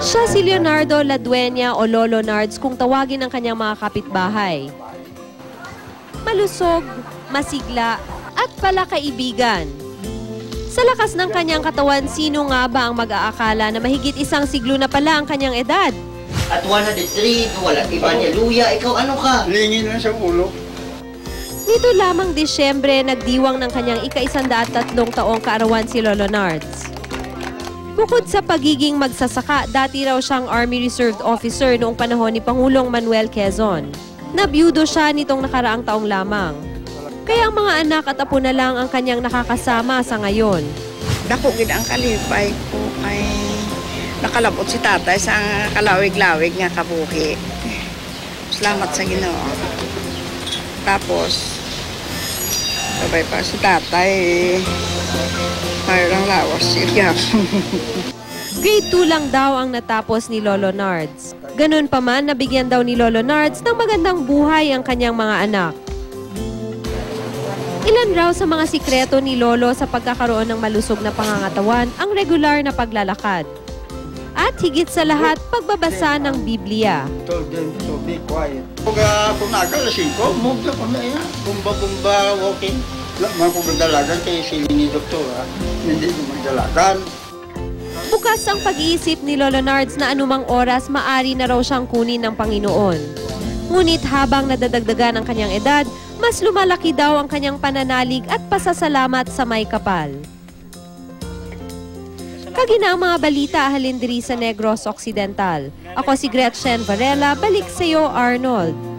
Siya si Leonardo Ladueña o Lolo Nards kung tawagin ng kanyang mga kapitbahay. Malusog, masigla, at palakaibigan. Sa lakas ng kanyang katawan, sino nga ba ang mag-aakala na mahigit isang siglo na pala ang kanyang edad? At 103, wala iba niya. Luya, ikaw ano ka? Lingin lang sa ulo. Nito lamang Disyembre, nagdiwang ng kanyang ika-isandaat tatlong taong kaarawan si Lolo Nards. Bukod sa pagiging magsasaka, dati raw siyang Army Reserve Officer noong panahon ni Pangulong Manuel Quezon. Nabiyudo siya nitong nakaraang taong lamang. Kaya ang mga anak at apo na lang ang kanyang nakakasama sa ngayon. Dako gid ang kalipay ko kay nakalabot si tatay sa kalawig-lawig nga kabuhi. Salamat sa Ginoo. Tapos sabay pa si tatay lawas siya. Grade 2 lang daw ang natapos ni Lolo Nards. Ganun pa man, nabigyan daw ni Lolo Nards ng magandang buhay ang kanyang mga anak. Ilan raw sa mga sikreto ni Lolo sa pagkakaroon ng malusog na pangangatawan ang regular na paglalakad. At higit sa lahat, pagbabasa ng Biblia. Told them to be quiet. Kung uh, lasing ko, move na kami yan. Bumba-bumba, walking. Wala man ko magdalagan kay sili ni Doktor. ah. Hindi ko magdalagan. Bukas ang pag-iisip ni Lolo Nards na anumang oras maari na raw siyang kunin ng Panginoon. Ngunit habang nadadagdagan ang kanyang edad, mas lumalaki daw ang kanyang pananalig at pasasalamat sa may kapal. Kagina ang mga balita halin diri sa Negros Occidental. Ako si Gretchen Varela, balik sa iyo Arnold.